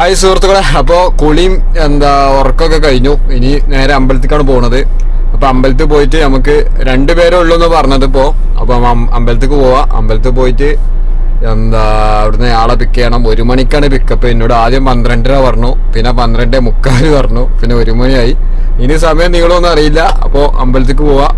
Hi സുഹൃത്തുക്കളെ. അപ്പോൾ കുളിയും എന്താ ഉറക്കമൊക്കെ കഴിഞ്ഞു. ഇനി നേരെ അമ്പലത്തിലേക്കാണ് പോകുന്നത് അപ്പോൾ അമ്പലത്തിൽ പോയിട്ട് നമുക്ക് രണ്ട് പേരേ ഉള്ളൂ എന്ന് പറഞ്ഞത് ഇപ്പോ. അപ്പം അം- പോവാം. അമ്പലത്തിൽ പോയിട്ട് എന്താ അവിടുന്ന് ആളെ പിക്ക് ചെയ്യണം. ഒരു മണിക്കാണ് പിക്കപ്പ് എന്നോട് ആദ്യം പന്ത്രണ്ടര പറഞ്ഞു. പിന്നെ പന്ത്രണ്ട് മുക്കാൽ പറഞ്ഞു. പിന്നെ ഒരു മണിയായി. ഇനി സമയം നിങ്ങളൊന്നും അറിയില്ല. അപ്പോൾ അമ്പലത്തിക്ക് പോവാ.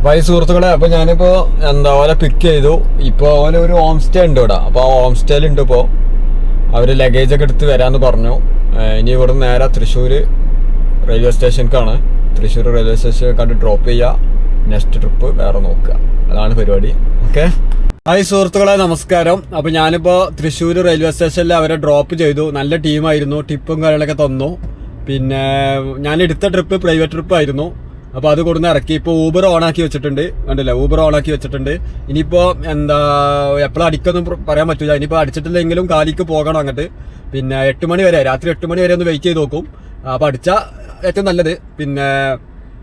അപ്പൊ ഈ സുഹൃത്തുക്കളെ അപ്പൊ ഞാനിപ്പോ എന്താ ഓലെ പിക്ക് ചെയ്തു. ഇപ്പൊ ഓലെ ഒരു ഹോം സ്റ്റേ ഉണ്ട് ഇവിടെ. അപ്പൊ ആ ഹോം സ്റ്റേയിൽ ഉണ്ട് ഇപ്പോ. അവർ ലഗേജ് ഒക്കെ എടുത്ത് വരാന്ന് പറഞ്ഞു. ഇനി ഇവിടെ നേരെ തൃശ്ശൂർ റെയിൽവേ സ്റ്റേഷനിലേക്കാണ് തൃശ്ശൂർ റെയിൽവേ സ്റ്റേഷൻ കണ്ട് ഡ്രോപ്പ് ചെയ്യുക നെക്സ്റ്റ് ട്രിപ്പ് വേറെ നോക്കുക. അതാണ് പരിപാടി. ഓക്കെ ഹായ് സുഹൃത്തുക്കളെ നമസ്കാരം. അപ്പൊ ഞാനിപ്പോ തൃശ്ശൂർ റെയിൽവേ സ്റ്റേഷനിൽ അവരെ ഡ്രോപ്പ് ചെയ്തു. നല്ല ടീമായിരുന്നു ടിപ്പും കാര്യങ്ങളൊക്കെ തന്നു. പിന്നെ ഞാൻ എടുത്ത ട്രിപ്പ് പ്രൈവറ്റ് ട്രിപ്പ് ആയിരുന്നു. അപ്പൊ അത് കൊടുന്ന് ഇറക്കി. ഇപ്പൊ ഊബർ ഓൺ ആക്കി വെച്ചിട്ടുണ്ട്. കണ്ടില്ലേ? ഊബർ ഓൺ ആക്കി വെച്ചിട്ടുണ്ട്. ഇനിയിപ്പോ എന്താ എപ്പോഴും അടിക്കൊന്നും പറയാൻ പറ്റില്ല ഇനിയിപ്പോ അടിച്ചിട്ടില്ലെങ്കിലും കാലിക്ക് പോകണം അങ്ങട്ട്. പിന്നെ എട്ട് മണി വരെ രാത്രി എട്ട് മണി വരെ ഒന്ന് വെയിറ്റ് ചെയ്ത് നോക്കും. അപ്പൊ അടിച്ച ഏറ്റവും നല്ലത്. പിന്നെ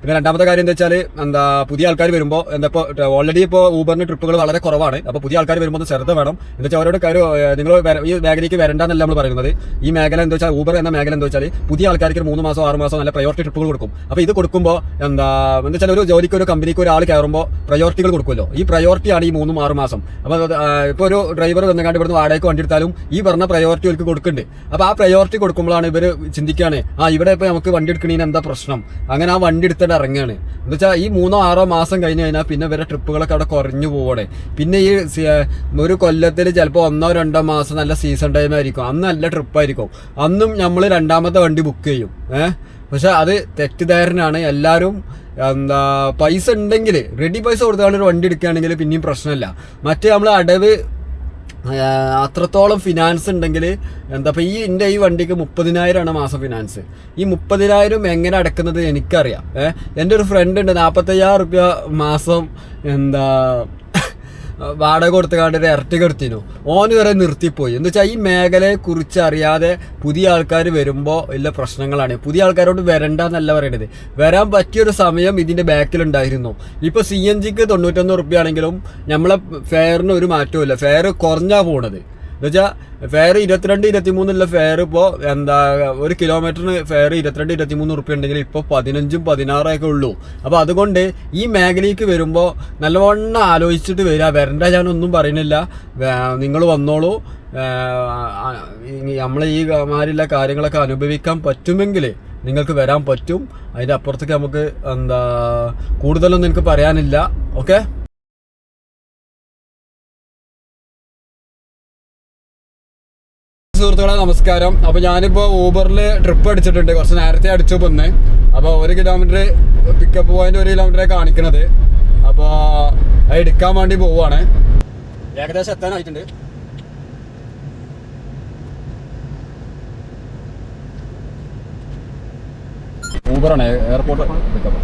പിന്നെ രണ്ടാമത്തെ കാര്യം എന്താ വെച്ചാൽ എന്താ പുതിയ ആൾക്കാർ വരുമ്പോൾ എന്താ ഇപ്പോൾ ഓൾറെഡി ഇപ്പോൾ ഊബറിന് ട്രിപ്പുകൾ വളരെ കുറവാണ്. അപ്പോൾ പുതിയ ആൾക്കാർ വരുമ്പോൾ ഒന്ന് ശ്രദ്ധ വേണം. എന്താ വെച്ചാൽ അവരോട് കാര്യം നിങ്ങൾ ഈ മേഖലയ്ക്ക് വരണ്ടെന്നല്ല നമ്മൾ പറയുന്നത്. ഈ മേഖല എന്താ വെച്ചാൽ ഊബർ എന്ന മേഖല എന്താ വെച്ചാൽ പുതിയ ആൾക്കാർക്ക് മൂന്ന് മാസം ആറ് മാസം നല്ല പ്രയോറിറ്റി ട്രിപ്പുകൾ കൊടുക്കും. അപ്പോൾ ഇത് കൊടുക്കുമ്പോൾ എന്താ എന്താ വെച്ചാൽ ഒരു ജോലിക്ക് ഒരു കമ്പനിക്ക് ഒരാൾ കയറുമ്പോൾ പ്രയോറിറ്റികൾ കൊടുക്കുമല്ലോ. ഈ പ്രയോറിറ്റിയാണ് ഈ മൂന്നും ആറ് മാസം. അപ്പോൾ ഇപ്പോൾ ഒരു ഡ്രൈവർ വന്നുകൊണ്ട് ഇവിടുന്ന് വാടകയ്ക്ക് വണ്ടി എടുത്താലും ഈ പറഞ്ഞ പ്രയോറിറ്റി അവർക്ക് കൊടുക്കുന്നുണ്ട്. അപ്പോൾ ആ പ്രയോറിറ്റി കൊടുക്കുമ്പോഴാണ് ഇവർ ചിന്തിക്കുകയാണ് ആ ഇവിടെ ഇപ്പോൾ നമുക്ക് വണ്ടി എടുക്കണതിന് എന്താ പ്രശ്നം? അങ്ങനെ ആ വണ്ടി എടുത്തിട്ട് ഇറങ്ങുകയാണ്. എന്താ വെച്ചാൽ ഈ മൂന്നോ ആറോ മാസം കഴിഞ്ഞ് കഴിഞ്ഞാൽ പിന്നെ ഇവരെ ട്രിപ്പുകളൊക്കെ അവിടെ കുറഞ്ഞു പോവണേ പിന്നെ ഈ ഒരു കൊല്ലത്തിൽ ചിലപ്പോൾ ഒന്നോ രണ്ടോ മാസം നല്ല സീസൺ ടൈം ആയിരിക്കും. അന്ന് നല്ല ട്രിപ്പായിരിക്കും. അന്നും നമ്മൾ രണ്ടാമത്തെ വണ്ടി ബുക്ക് ചെയ്യും. ഏഹ് പക്ഷെ അത് തെറ്റിദ്ധാരണയാണ്. എല്ലാവരും എന്താ പൈസ ഉണ്ടെങ്കിൽ റെഡി പൈസ കൊടുത്താണ് ഒരു വണ്ടി എടുക്കുകയാണെങ്കിൽ പിന്നെയും പ്രശ്നമില്ല. മറ്റേ നമ്മൾ അടവ് അത്രത്തോളം ഫിനാൻസ് ഉണ്ടെങ്കിൽ എന്താ ഇപ്പം ഈ എന്റെ ഈ വണ്ടിക്ക് മുപ്പതിനായിരമാണ് മാസം ഫിനാൻസ് ഈ മുപ്പതിനായിരം എങ്ങനെ അടക്കുന്നത് എനിക്കറിയാം. ഏഹ് എന്റെ ഒരു ഫ്രണ്ട് ഉണ്ട് നാൽപ്പത്തയ്യായിരം റുപ്യ മാസം എന്താ വാടക കൊടുത്തുകാണ്ട് ഒരു ഇരട്ടി എടുത്തിനു ഓന് വരെ നിർത്തിപ്പോയി. എന്ന് വെച്ചാൽ ഈ മേഖലയെ കുറിച്ച് അറിയാതെ പുതിയ ആൾക്കാർ വരുമ്പോൾ ഇല്ല പ്രശ്നങ്ങളാണ്. പുതിയ ആൾക്കാരോട് വരണ്ട എന്നല്ല പറയണത്. വരാൻ പറ്റിയൊരു സമയം ഇതിന്റെ ബാക്കിലുണ്ടായിരുന്നു. ഇപ്പോൾ സി എൻ ജിക്ക് തൊണ്ണൂറ്റൊന്ന് റുപ്യ ആണെങ്കിലും നമ്മളെ ഫെയറിന് ഒരു മാറ്റവും ഇല്ല ഫെയർ കുറഞ്ഞാ പോണത്. എന്നുവെച്ചാൽ ഫെയർ ഇരുപത്തിരണ്ട് ഇരുപത്തിമൂന്നുള്ള ഫെയർ ഇപ്പോൾ എന്താ ഒരു കിലോമീറ്ററിന് ഫെയർ ഇരുപത്തിരണ്ട് ഇരുപത്തിമൂന്ന് റുപ്യ ഉണ്ടെങ്കിൽ ഇപ്പോൾ പതിനഞ്ചും പതിനാറൊക്കെ ഉള്ളൂ. അപ്പോൾ അതുകൊണ്ട് ഈ മേഖലയ്ക്ക് വരുമ്പോൾ നല്ലവണ്ണം ആലോചിച്ചിട്ട് വരിക. വരണ്ട ഞാനൊന്നും പറയുന്നില്ല. നിങ്ങൾ വന്നോളൂ. നമ്മൾ ഈ മാതിരിയുള്ള കാര്യങ്ങളൊക്കെ അനുഭവിക്കാൻ പറ്റുമെങ്കിൽ നിങ്ങൾക്ക് വരാൻ പറ്റും. അതിന്റെ അപ്പുറത്തേക്ക് നമുക്ക് എന്താ കൂടുതലൊന്നും എനിക്ക് പറയാനില്ല. ഓക്കെ? സുഹൃത്തുക്കളെ നമസ്കാരം. അപ്പൊ ഞാനിപ്പോ ഊബറിൽ ട്രിപ്പ് അടിച്ചിട്ടുണ്ട്. കുറച്ച് നേരത്തെ അടിച്ചു പോന്ന് അപ്പോൾ ഒരു കിലോമീറ്റർ പിക്കപ്പ് പോയിന്റ് ഒരു കിലോമീറ്ററെ കാണിക്കണത്. അപ്പോൾ അത് എടുക്കാൻ വേണ്ടി പോവാണ്. ഏകദേശം എത്താനായിട്ടുണ്ട് ഊബറാണ് airport pickup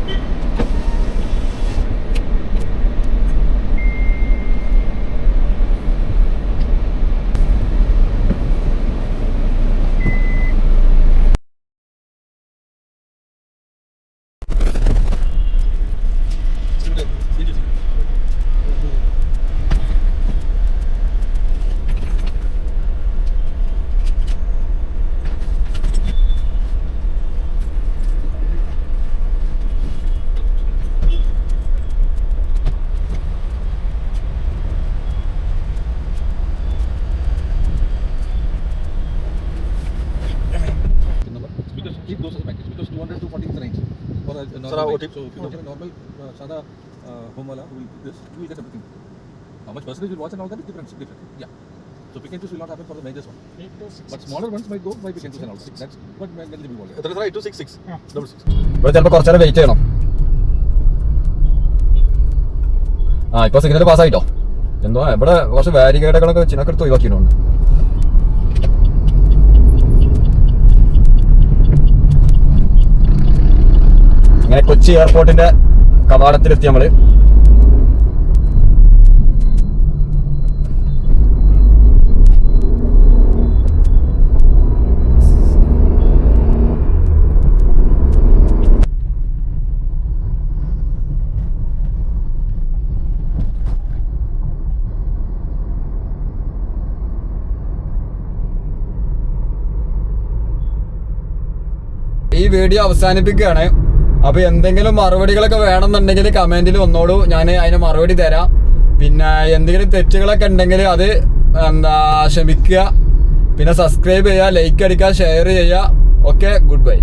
for a, a normal OTP? So if you get a normal uh, Sada uh, home wala who will this, you will get everything. How much percentage you watch and all that is different. different. Yeah. So pick and choose will not happen for the majors one. But smaller ones might go by pick and choose and all. That's what mainly we want. എത്ര എത്ര two six six double six ഇവിടെ ചിലപ്പോൾ കുറച്ചേരം wait ചെയ്യണം ആ ഇപ്പൊ signal പാസ്സായിട്ടോ എന്തോ ഇവിടെ കുറച്ച് വാരികേടുകളൊക്കെ ചിനക്കെടുത്ത് ഒഴിവാക്കിയിട്ടുണ്ട് അങ്ങനെ കൊച്ചി എയർപോർട്ടിന്റെ കവാടത്തിലെത്തി നമ്മൾ. ഈ വീഡിയോ അവസാനിപ്പിക്കുകയാണ്. അപ്പൊ എന്തെങ്കിലും മറുപടികളൊക്കെ വേണമെന്നുണ്ടെങ്കിൽ കമന്റിൽ വന്നോളൂ. ഞാൻ അതിന് മറുപടി തരാം. പിന്നെ എന്തെങ്കിലും തെറ്റുകളൊക്കെ ഉണ്ടെങ്കിൽ അത് എന്താ ക്ഷമിക്കുക. പിന്നെ സബ്സ്ക്രൈബ് ചെയ്യുക ലൈക്ക് അടിക്കുക ഷെയർ ചെയ്യുക. Okay good bye